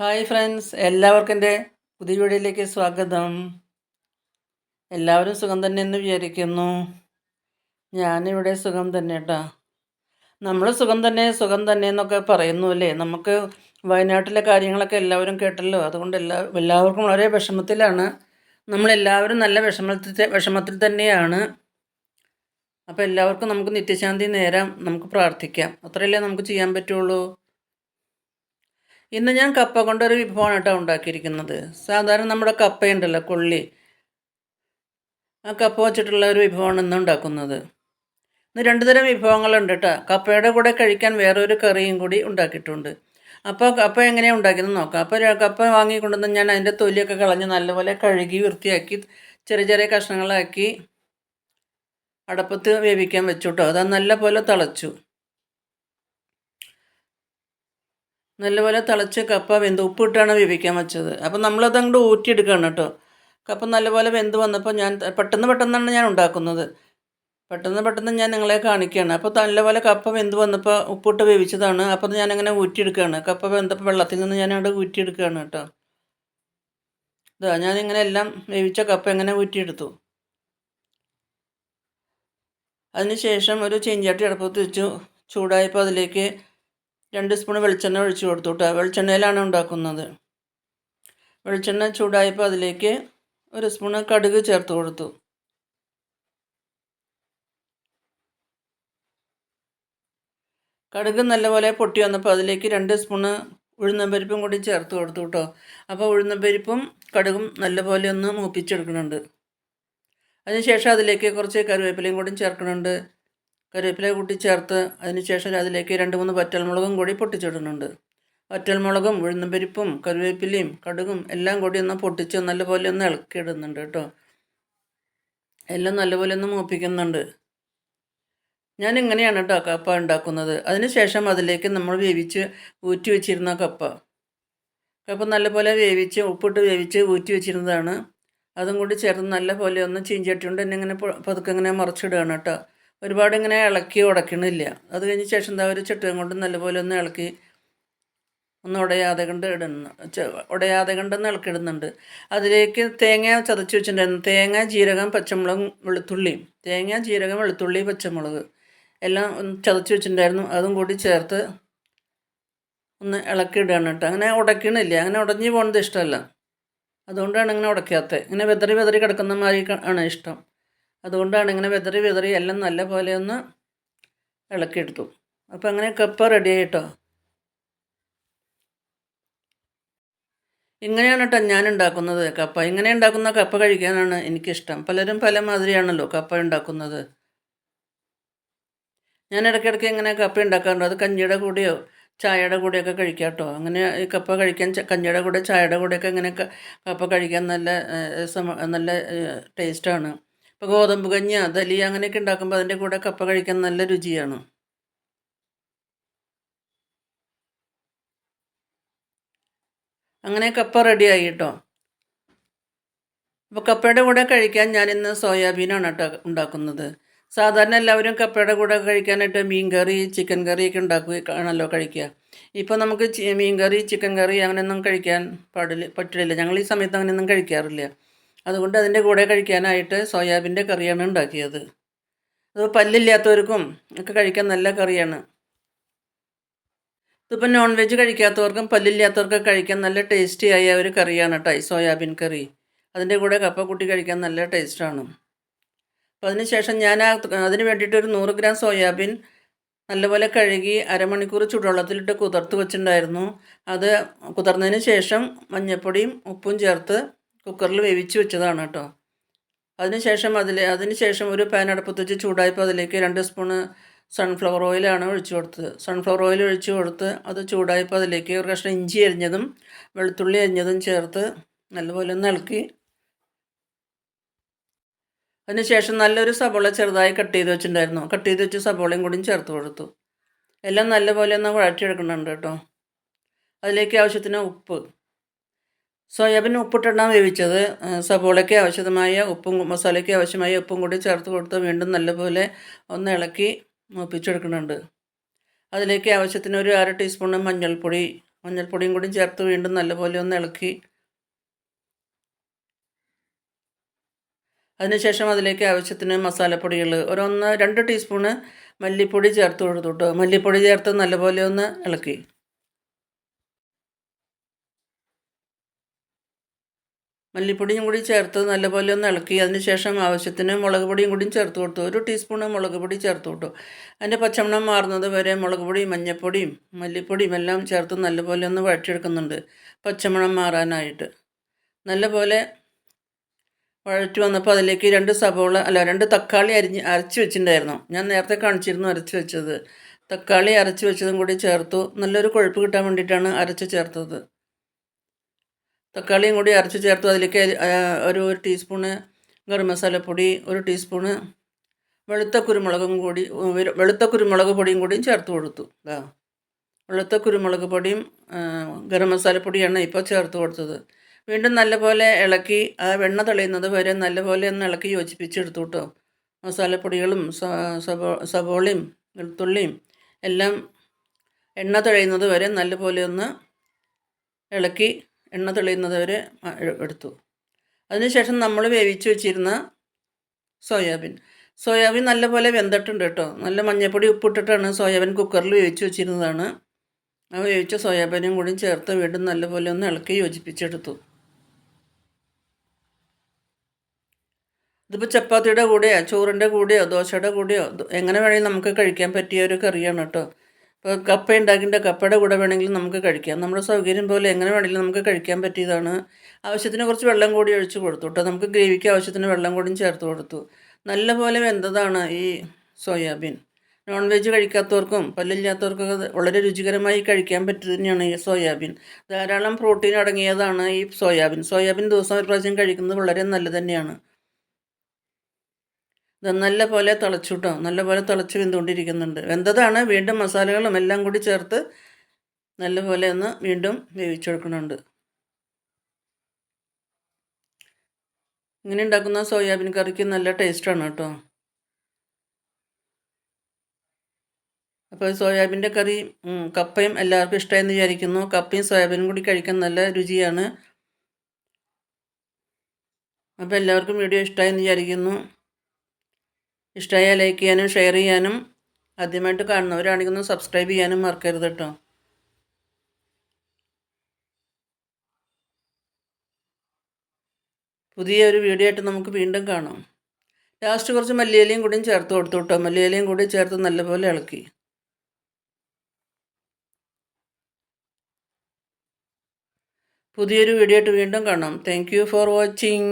Hi friends എല്ലാവർക്കും എന്റെ പുതിയ വീഡിയോയിലേക്ക് സ്വാഗതം. എല്ലാവരും സുഖം തന്നെ എന്ന് വിചാരിക്കുന്നു. ഞാനിവിടെ സുഖം തന്നെ കേട്ടോ നമ്മൾ സുഖം തന്നെ സുഖം തന്നെ എന്നൊക്കെ പറയുന്നു അല്ലേ? നമുക്ക് വയനാട്ടിലെ കാര്യങ്ങളൊക്കെ എല്ലാവരും കേട്ടല്ലോ. അതുകൊണ്ട് എല്ലാ എല്ലാവർക്കും വളരെ വിഷമത്തിലാണ്. നമ്മളെല്ലാവരും നല്ല വിഷമത്തിൽ വിഷമത്തിൽ തന്നെയാണ്. അപ്പോൾ എല്ലാവർക്കും നമുക്ക് നിത്യശാന്തി നേരം. നമുക്ക് പ്രാർത്ഥിക്കാം. അത്രയല്ലേ നമുക്ക് ചെയ്യാൻ പറ്റുള്ളൂ? ഇന്ന് ഞാൻ കപ്പ കൊണ്ടൊരു വിഭവമാണ് കേട്ടോ ഉണ്ടാക്കിയിരിക്കുന്നത്. സാധാരണ നമ്മുടെ കപ്പയുണ്ടല്ലോ കൊള്ളി. ആ കപ്പ വച്ചിട്ടുള്ള ഒരു വിഭവമാണ് ഇന്ന് ഉണ്ടാക്കുന്നത്. ഇന്ന് രണ്ട് തരം വിഭവങ്ങളുണ്ട് കേട്ടോ. കപ്പയുടെ കൂടെ കഴിക്കാൻ വേറൊരു കറിയും കൂടി ഉണ്ടാക്കിയിട്ടുണ്ട്. അപ്പോൾ കപ്പ എങ്ങനെയാണ് ഉണ്ടാക്കിയെന്ന് നോക്കാം. അപ്പോൾ കപ്പ വാങ്ങിക്കൊണ്ടുവന്ന് ഞാൻ അതിന്റെ തൊലിയൊക്കെ കളഞ്ഞ് നല്ലപോലെ കഴുകി വൃത്തിയാക്കി ചെറിയ ചെറിയ കഷ്ണങ്ങളാക്കി അടപ്പത്ത് വേവിക്കാൻ വെച്ചു കേട്ടോ. അത് നല്ലപോലെ തിളച്ചു. നല്ലപോലെ തിളച്ച് കപ്പ വെന്ത് ഉപ്പിട്ടാണ് വേവിക്കാൻ വെച്ചത്. അപ്പം നമ്മളത് അങ്ങോട്ട് ഊറ്റിയെടുക്കുകയാണ് കേട്ടോ. കപ്പ നല്ലപോലെ വെന്ത് വന്നപ്പോൾ ഞാൻ പെട്ടെന്ന് പെട്ടെന്നാണ് ഞാൻ ഉണ്ടാക്കുന്നത്. പെട്ടെന്ന് പെട്ടെന്ന് ഞാൻ നിങ്ങളെ കാണിക്കുകയാണ് അപ്പോൾ നല്ലപോലെ കപ്പ വെന്ത് വന്നപ്പോൾ ഉപ്പിട്ട് വേവിച്ചതാണ്. അപ്പോൾ ഞാനങ്ങനെ ഊറ്റിയെടുക്കുകയാണ് കപ്പ വെന്തപ്പോൾ വെള്ളത്തിൽ നിന്ന് ഞാൻ അവിടെ ഊറ്റിയെടുക്കുകയാണ് കേട്ടോ. ഇതാ ഞാനിങ്ങനെ എല്ലാം വേവിച്ച കപ്പ എങ്ങനെ ഊറ്റിയെടുത്തു. അതിനുശേഷം ഒരു ചീഞ്ചട്ടി അടുപ്പത്ത് വെച്ചു. ചൂടായപ്പോൾ അതിലേക്ക് രണ്ട് സ്പൂൺ വെളിച്ചെണ്ണ ഒഴിച്ചു കൊടുത്തു കേട്ടോ വെളിച്ചെണ്ണയിലാണ് ഉണ്ടാക്കുന്നത്. വെളിച്ചെണ്ണ ചൂടായപ്പോൾ അതിലേക്ക് ഒരു സ്പൂണ് കടുക് ചേർത്ത് കൊടുത്തു. കടുക് നല്ലപോലെ പൊട്ടി വന്നപ്പോൾ അതിലേക്ക് രണ്ട് സ്പൂണ് ഉഴുന്നപ്പരിപ്പും കൂടി ചേർത്ത് കൊടുത്തു കേട്ടോ അപ്പോൾ ഉഴുന്നപ്പരിപ്പും കടുകും നല്ലപോലെ ഒന്ന് മൂപ്പിച്ചെടുക്കുന്നുണ്ട്. അതിനുശേഷം അതിലേക്ക് കുറച്ച് കറിവേപ്പിലയും കൂടി ചേർക്കുന്നുണ്ട്. കറിവേപ്പില കൂട്ടി ചേർത്ത് അതിനുശേഷം അതിലേക്ക് രണ്ട് മൂന്ന് വറ്റൽമുളകും കൂടി പൊട്ടിച്ചിടുന്നുണ്ട്. വറ്റൽമുളകും ഉഴുന്നുപരിപ്പും കറിവേപ്പിലയും കടുകും എല്ലാം കൂടി ഒന്ന് പൊട്ടിച്ച് നല്ലപോലെ ഒന്ന് ഇളക്കിയിടുന്നുണ്ട് കേട്ടോ. എല്ലാം നല്ലപോലെ ഒന്ന് മൂപ്പിക്കുന്നുണ്ട്. ഞാൻ ഇങ്ങനെയാണ് കേട്ടോ കപ്പ ഉണ്ടാക്കുന്നത്. അതിനുശേഷം അതിലേക്ക് നമ്മൾ വേവിച്ച് ഊറ്റി വെച്ചിരുന്ന കപ്പ. കപ്പ നല്ലപോലെ വേവിച്ച് ഉപ്പിട്ട് വേവിച്ച് ഊറ്റി വെച്ചിരുന്നതാണ്. അതും കൂടി ചേർത്ത് നല്ലപോലെ ഒന്ന് ചീഞ്ചട്ടി കൊണ്ട് എന്നെ ഇങ്ങനെ പതുക്കെ ഇങ്ങനെ മറിച്ചിടുകയാണ് കേട്ടോ. ഒരുപാട് ഇങ്ങനെ ഇളക്കി ഉടക്കണില്ല. അത് കഴിഞ്ഞ ശേഷം എന്താ ഒരു ചട്ടുകം കൊണ്ട് നല്ലപോലെ ഒന്ന് ഇളക്കി ഒന്ന് ഉടയാതെ കണ്ട് ഇടുന്നു. ഉടയാതെ കണ്ടെന്ന് ഇളക്കിടുന്നുണ്ട് അതിലേക്ക് തേങ്ങ ചതച്ച് വെച്ചിട്ടുണ്ടായിരുന്നു. തേങ്ങ ജീരകം പച്ചമുളകും വെളുത്തുള്ളിയും തേങ്ങ ജീരകം വെളുത്തുള്ളി പച്ചമുളക് എല്ലാം ഒന്ന് ചതച്ച് വെച്ചിട്ടുണ്ടായിരുന്നു. അതും കൂടി ചേർത്ത് ഒന്ന് ഇളക്കിയിടുകയാണ് കേട്ടോ. അങ്ങനെ ഉടക്കണില്ല. അങ്ങനെ ഉടഞ്ഞു പോകുന്നത് ഇഷ്ടമല്ല. അതുകൊണ്ടാണ് ഇങ്ങനെ ഉടക്കാത്തത് ഇങ്ങനെ വെതറി വെതറി കിടക്കുന്ന മാതിരി ആണ് ഇഷ്ടം. അതുകൊണ്ടാണ് ഇങ്ങനെ വെതറി വെതറി എല്ലാം നല്ല പോലെ ഒന്ന് ഇളക്കിയെടുത്തു. അപ്പോൾ അങ്ങനെ കപ്പ റെഡി ആയിട്ടോ? ഇങ്ങനെയാണ് കേട്ടോ ഞാൻ ഉണ്ടാക്കുന്നത് കപ്പ. ഇങ്ങനെ ഉണ്ടാക്കുന്ന കപ്പ കഴിക്കാനാണ് എനിക്കിഷ്ടം. പലരും പല മാതിരിയാണല്ലോ കപ്പ ഉണ്ടാക്കുന്നത്. ഞാൻ ഇടയ്ക്കിടയ്ക്ക് ഇങ്ങനെ കപ്പ ഉണ്ടാക്കാറുണ്ട്. അത് കഞ്ഞിയുടെ കൂടെയോ ചായയുടെ കൂടെയൊക്കെ കഴിക്കാം കേട്ടോ അങ്ങനെ ഈ കപ്പ കഴിക്കാൻ കഞ്ഞിയുടെ കൂടെ ചായയുടെ കൂടെയൊക്കെ ഇങ്ങനെ കപ്പ കഴിക്കാൻ നല്ല നല്ല ടേസ്റ്റാണ് ഇപ്പോൾ ഗോതമ്പ് കഞ്ഞി ദലി അങ്ങനെയൊക്കെ ഉണ്ടാക്കുമ്പോൾ അതിന്റെ കൂടെ കപ്പ കഴിക്കാൻ നല്ല രുചിയാണ്. അങ്ങനെ കപ്പ റെഡിയായി കേട്ടോ അപ്പോൾ കപ്പയുടെ കൂടെ കഴിക്കാൻ ഞാൻ ഇന്ന് സോയാബീനാണ് കേട്ടോ ഉണ്ടാക്കുന്നത്. സാധാരണ എല്ലാവരും കപ്പയുടെ കൂടെ കഴിക്കാനായിട്ട് മീൻ കറി ചിക്കൻ കറി കറിയൊക്കെ ഉണ്ടാക്കുകയാണല്ലോ കഴിക്കുക. ഇപ്പോൾ നമുക്ക് മീൻ കറി ചിക്കൻ കറി അങ്ങനെയൊന്നും കഴിക്കാൻ പാടില്ല പറ്റില്ല. ഞങ്ങൾ ഈ സമയത്ത് അങ്ങനെയൊന്നും കഴിക്കാറില്ല. അതുകൊണ്ട് അതിന്റെ കൂടെ കഴിക്കാനായിട്ട് സോയാബീന്റെ കറിയാണ് ഉണ്ടാക്കിയത്. അത് പല്ലില്ലാത്തവർക്കും ഒക്കെ കഴിക്കാൻ നല്ല കറിയാണ്. ഇതിപ്പോൾ നോൺ വെജ് കഴിക്കാത്തവർക്കും പല്ലില്ലാത്തവർക്കൊക്കെ കഴിക്കാൻ നല്ല ടേസ്റ്റി ആയ ഒരു കറിയാണ് കേട്ടോ ഈ സോയാബീൻ കറി. അതിന്റെ കൂടെ കപ്പ കൂട്ടി കഴിക്കാൻ നല്ല ടേസ്റ്റാണ് അപ്പോൾ അതിന് ശേഷം ഞാൻ അതിന് വേണ്ടിയിട്ട് ഒരു നൂറ് ഗ്രാം സോയാബീൻ നല്ലപോലെ കഴുകി അരമണിക്കൂർ ചൂടുവെള്ളത്തിലിട്ട് കുതിർത്ത് വെച്ചിട്ടുണ്ടായിരുന്നു. അത് കുതിർന്നതിന് ശേഷം മഞ്ഞൾപ്പൊടിയും ഉപ്പും ചേർത്ത് കുക്കറിൽ വേവിച്ച് വെച്ചതാണ് കേട്ടോ. അതിനുശേഷം അതിൽ അതിനുശേഷം ഒരു പാൻ അടുപ്പത്ത് വെച്ച് ചൂടായപ്പോൾ അതിലേക്ക് രണ്ട് സ്പൂണ് സൺഫ്ലവർ ഓയിലാണ് ഒഴിച്ചു കൊടുത്തത്. സൺഫ്ലവർ ഓയിൽ ഒഴിച്ച് കൊടുത്ത് അത് ചൂടായപ്പോൾ അതിലേക്ക് ഒരു കഷ്ണം ഇഞ്ചി അരിഞ്ഞതും വെളുത്തുള്ളി അരിഞ്ഞതും ചേർത്ത് നല്ലപോലെ ഒന്ന് ഇളക്കി. അതിനുശേഷം നല്ലൊരു സബോള ചെറുതായി കട്ട് ചെയ്ത് വെച്ചിട്ടുണ്ടായിരുന്നു. കട്ട് ചെയ്ത് വെച്ച് സബോളയും കൂടിയും ചേർത്ത് കൊടുത്തു. എല്ലാം നല്ലപോലെ ഒന്ന് വഴറ്റിയെടുക്കുന്നുണ്ട് കേട്ടോ. അതിലേക്ക് ആവശ്യത്തിന് ഉപ്പ്. സോയാബീൻ ഉപ്പിട്ടിട്ടാണ് വേവിച്ചത്. സബോളയ്ക്ക് ആവശ്യമായ ഉപ്പും മസാലയ്ക്ക് ആവശ്യമായ ഉപ്പും കൂടി ചേർത്ത് കൊടുത്ത് വീണ്ടും നല്ലപോലെ ഒന്ന് ഇളക്കി മൂപ്പിച്ചെടുക്കുന്നുണ്ട്. അതിലേക്ക് ആവശ്യത്തിന് ഒരു അര ടീസ്പൂൺ മഞ്ഞൾപ്പൊടി മഞ്ഞൾപ്പൊടിയും കൂടി ചേർത്ത് വീണ്ടും നല്ലപോലെ ഒന്ന് ഇളക്കി. അതിനുശേഷം അതിലേക്ക് ആവശ്യത്തിന് മസാലപ്പൊടികൾ ഒരൊന്ന് രണ്ട് ടീസ്പൂണ് മല്ലിപ്പൊടി ചേർത്ത് കൊടുത്തു മല്ലിപ്പൊടി ചേർത്ത് നല്ലപോലെ ഒന്ന് ഇളക്കി. മല്ലിപ്പൊടിയും കൂടി ചേർത്ത് നല്ലപോലെ ഒന്ന് ഇളക്കി. അതിനുശേഷം ആവശ്യത്തിന് മുളക് പൊടിയും കൂടി ചേർത്ത് കൊടുത്തു. ഒരു ടീസ്പൂണ് മുളക് പൊടി ചേർത്ത് കൊടുത്തു. അതിന്റെ പച്ചമണം മാറുന്നത് വരെ മുളക് പൊടിയും മഞ്ഞൾപ്പൊടിയും മല്ലിപ്പൊടിയും എല്ലാം ചേർത്ത് നല്ലപോലെ ഒന്ന് വഴറ്റിയെടുക്കുന്നുണ്ട് പച്ചമണം മാറാനായിട്ട്. നല്ലപോലെ വഴറ്റി വന്നപ്പോൾ അതിലേക്ക് രണ്ട് സബോള അല്ല രണ്ട് തക്കാളി അരിഞ്ഞ് അരച്ച് വെച്ചിട്ടുണ്ടായിരുന്നു. ഞാൻ നേരത്തെ കാണിച്ചിരുന്നു അരച്ച് വെച്ചത്. തക്കാളി അരച്ച് വെച്ചതും കൂടി ചേർത്തു. നല്ലൊരു കൊഴുപ്പ് കിട്ടാൻ വേണ്ടിയിട്ടാണ് അരച്ച് ചേർത്തത്. തക്കാളിയും കൂടി അരച്ച് ചേർത്ത്. അതിലേക്ക് ഒരു ഒരു ടീസ്പൂണ് ഗരം മസാലപ്പൊടി ഒരു ടീസ്പൂണ് വെളുത്ത കുരുമുളകും കൂടി വെളുത്ത കുരുമുളക് പൊടിയും കൂടിയും ചേർത്ത് കൊടുത്തു. ആ വെളുത്ത കുരുമുളക് പൊടിയും ഗരം മസാലപ്പൊടിയാണ് ഇപ്പോൾ ചേർത്ത് കൊടുത്തത്. വീണ്ടും നല്ലപോലെ ഇളക്കി ആ വെണ്ണ തെളിയുന്നത് വരെ നല്ലപോലെ ഒന്ന് ഇളക്കി യോജിപ്പിച്ചെടുത്തു കേട്ടോ. മസാലപ്പൊടികളും സബോ സബോളയും വെളുത്തുള്ളിയും എല്ലാം എണ്ണ തെളിയുന്നത് വരെ നല്ലപോലെ ഒന്ന് ഇളക്കി എണ്ണ തെളിയുന്നത് വരെ എടുത്തു. അതിനുശേഷം നമ്മൾ വേവിച്ച് വെച്ചിരുന്ന സോയാബീൻ. സോയാബീൻ നല്ലപോലെ വെന്തിട്ടുണ്ട് കേട്ടോ. നല്ല മഞ്ഞൾപ്പൊടി ഉപ്പിട്ടിട്ടാണ് സോയാബീൻ കുക്കറിൽ വേവിച്ച് വെച്ചിരുന്നതാണ്. ആ വേവിച്ച സോയാബീനും കൂടി ചേർത്ത് വീണ്ടും നല്ലപോലെ ഒന്ന് ഇളക്കി യോജിപ്പിച്ചെടുത്തു. ഇതിപ്പോൾ ചപ്പാത്തിയുടെ കൂടെയോ ചോറിന്റെ കൂടെയോ ദോശയുടെ കൂടെയോ എങ്ങനെ വേണമെങ്കിലും നമുക്ക് കഴിക്കാൻ പറ്റിയ ഒരു കറിയാണ് കേട്ടോ. ഇപ്പോൾ കപ്പ ഉണ്ടാക്കിന്റെ കപ്പയുടെ കൂടെ വേണമെങ്കിലും നമുക്ക് കഴിക്കാം. നമ്മുടെ സൗകര്യം പോലെ എങ്ങനെ വേണമെങ്കിലും നമുക്ക് കഴിക്കാൻ പറ്റിയതാണ്. ആവശ്യത്തിന് കുറച്ച് വെള്ളം കൂടി ഒഴിച്ച് കൊടുത്തു കേട്ടോ. നമുക്ക് ഗ്രേവിക്ക് ആവശ്യത്തിന് വെള്ളം കൂടിയും ചേർത്ത് കൊടുത്തു. നല്ലപോലെ വെന്തതാണ് ഈ സോയാബീൻ. നോൺ വെജ് കഴിക്കാത്തവർക്കും പല്ലില്ലാത്തവർക്കൊക്കെ വളരെ രുചികരമായി കഴിക്കാൻ പറ്റുന്നതന്നെയാണ് ഈ സോയാബീൻ. ധാരാളം പ്രോട്ടീൻ അടങ്ങിയതാണ് ഈ സോയാബീൻ. സോയാബീൻ ദിവസം ഒരു പ്രാവശ്യം കഴിക്കുന്നത് വളരെ നല്ലത് തന്നെയാണ്. ഇത് നല്ല പോലെ തിളച്ചു കേട്ടോ നല്ല പോലെ തിളച്ച് വെന്തുകൊണ്ടിരിക്കുന്നുണ്ട് വെന്തതാണ്. വീണ്ടും മസാലകളും എല്ലാം കൂടി ചേർത്ത് നല്ല പോലെ ഒന്ന് വീണ്ടും വേവിച്ചെടുക്കുന്നുണ്ട് ഇങ്ങനെ ഉണ്ടാക്കുന്ന സോയാബീൻ കറിക്ക് നല്ല ടേസ്റ്റാണ് കേട്ടോ. അപ്പോൾ സോയാബീന്റെ കറി കപ്പയും എല്ലാവർക്കും ഇഷ്ടമായെന്ന് വിചാരിക്കുന്നു. കപ്പയും സോയാബീനും കൂടി കഴിക്കാൻ നല്ല രുചിയാണ്. അപ്പോൾ എല്ലാവർക്കും വീഡിയോ ഇഷ്ടമായെന്ന് വിചാരിക്കുന്നു. ഇഷ്ടമായാൽ ലൈക്ക് ചെയ്യാനും ഷെയർ ചെയ്യാനും ആദ്യമായിട്ട് കാണുന്നവരാണെങ്കിൽ ഒന്ന് സബ്സ്ക്രൈബ് ചെയ്യാനും മറക്കരുത് കേട്ടോ പുതിയ ഒരു വീഡിയോ ആയിട്ട് നമുക്ക് വീണ്ടും കാണാം. ലാസ്റ്റ് കുറച്ച് മല്ലിയിലയും കൂടിയും ചേർത്ത് കൊടുത്തു കേട്ടോ മല്ലിയിലയും കൂടി ചേർത്ത് നല്ലപോലെ ഇളക്കി. പുതിയൊരു വീഡിയോ ആയിട്ട് വീണ്ടും കാണാം. Thank you for watching